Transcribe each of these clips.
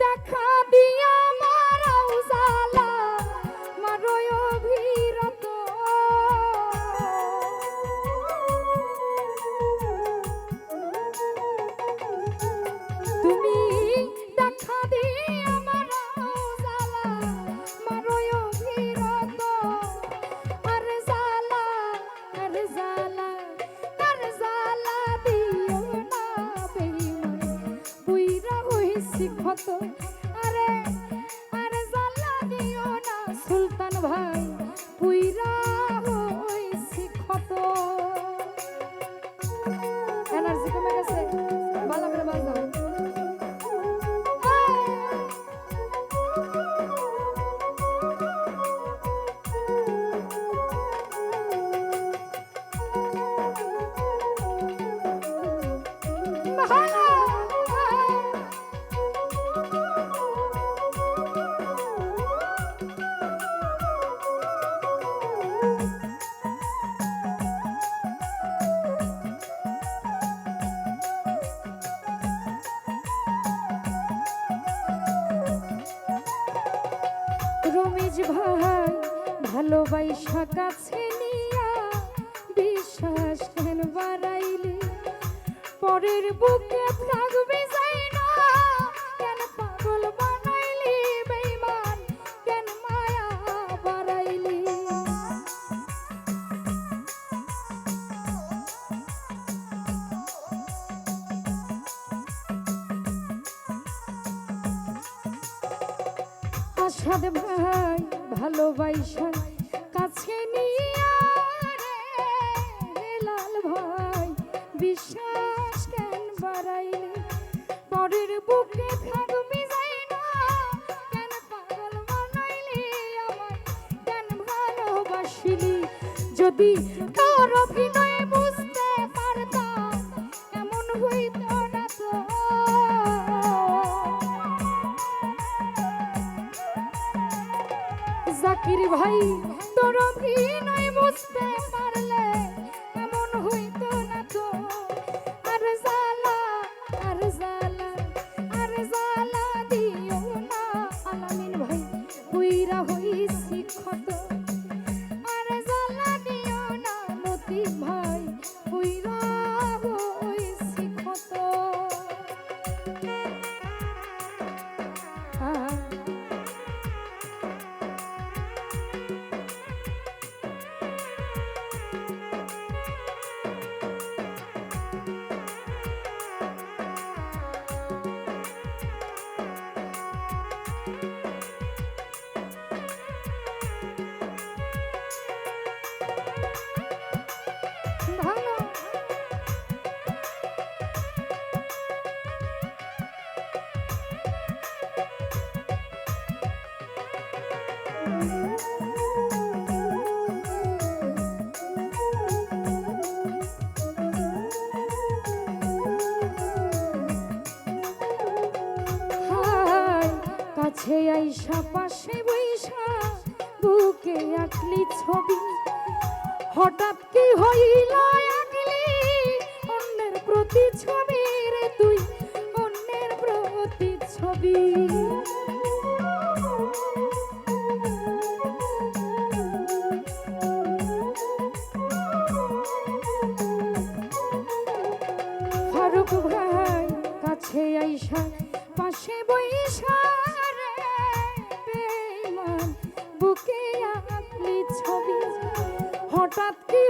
দেখা দিয়া বুইরা হইছি ক্ষত। আরে আরে জালা দিও না সুলতান ভাই বুইরা হইছি ক্ষত। এনার্জি কমে গেছে। ভালো করে বাজাও ভালো রমেশ ভাই ভালোবাসা কাছে নিয়া বিশ্বাস কেন বাড়াইলে? পরের বুকে আসাদ ভাই, ভালোবাসা কাছে নিয়া লাল ভাই, বিশ্বাস কেন বাড়াইলে? পরের বুকে থাকবি যাই না, কেন পাগল আমায়? কেন ভালোবাসিলি? যদি তোর অভিনয় ভাই তোর অভিনয় কাছে আইসা, পাশে বৈশা বুকে আঁকলি ছবি। হঠাৎ কি হইল আঁকলি? অন্যের প্রতি ছবি রে তুই, অন্যের প্রতি ছবি। ফারুক ভাই কাছে আইসা, পাশে বইসা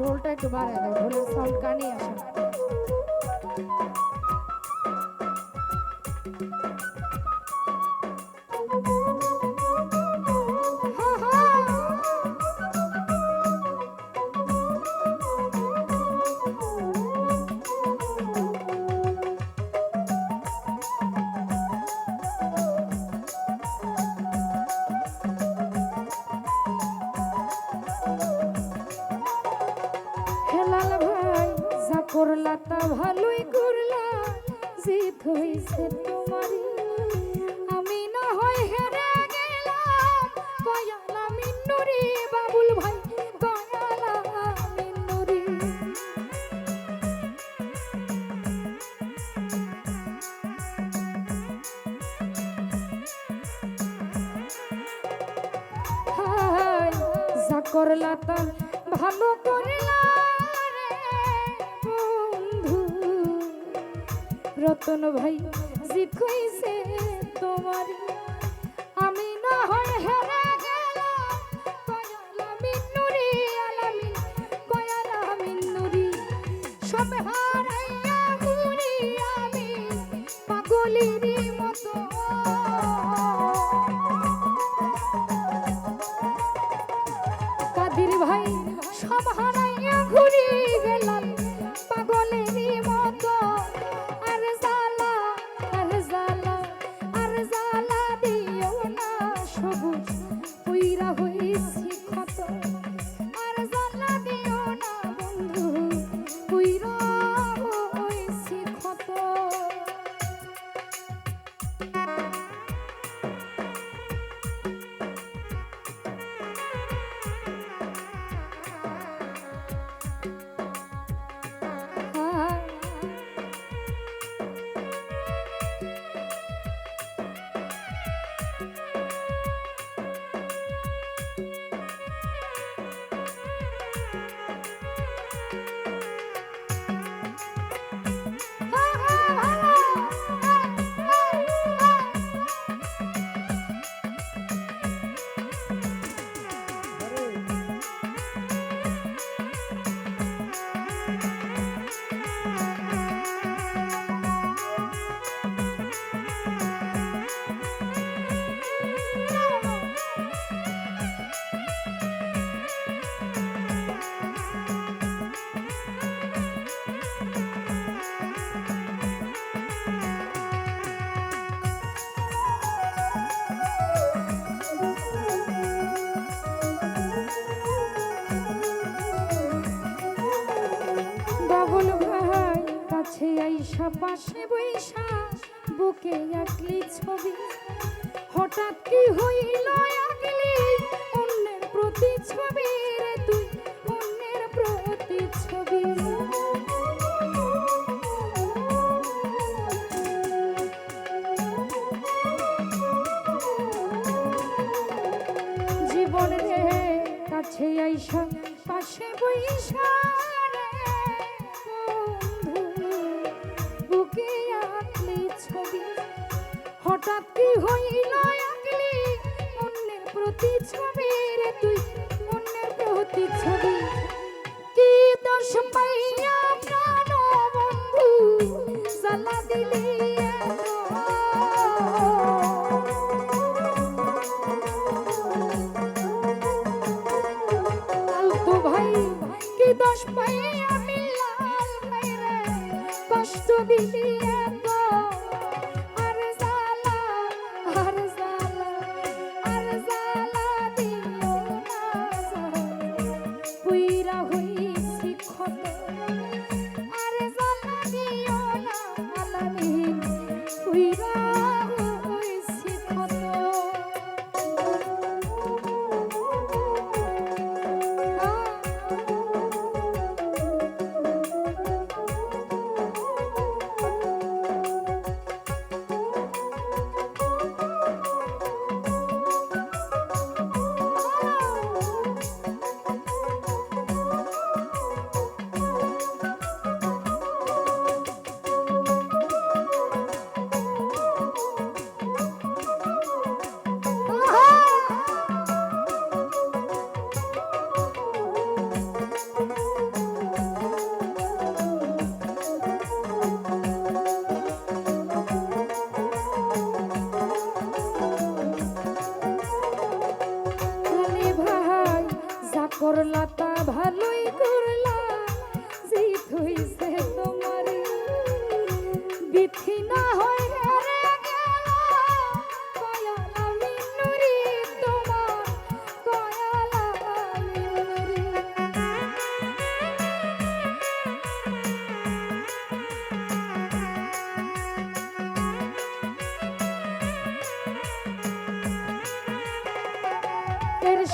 ঢোলটা একটু বাড়ায় দাও ঢোলের সাউন্ড কানে আসে। করলা তা ভালো বন্ধু। রতন ভাই জিত তোমার, আমি না হয় হেরে সব হারাইয়া ঘুরি আমি পাগলিরই মতো আইসা পাশে বৈশা বুকে একলি ছবি। হঠাৎ কি হইল আগলি হঠাৎ কি হইল আঁকলি অন্যের প্রতি ছবি রে তুই অন্যের প্রতি ছবি কি দোষ পাইয়া প্রাণ বন্ধু জ্বালা দিলি ভাই, কি দোষ পাই আমি লাল কষ্ট দিলি পুইরা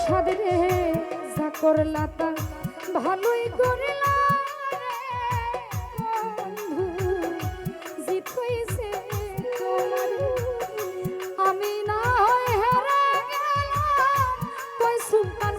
সাদরে যা করলা তা ভালোই করলা বন্ধু। জিত আমি না হয় হেরা গেলাম, কই সুলতান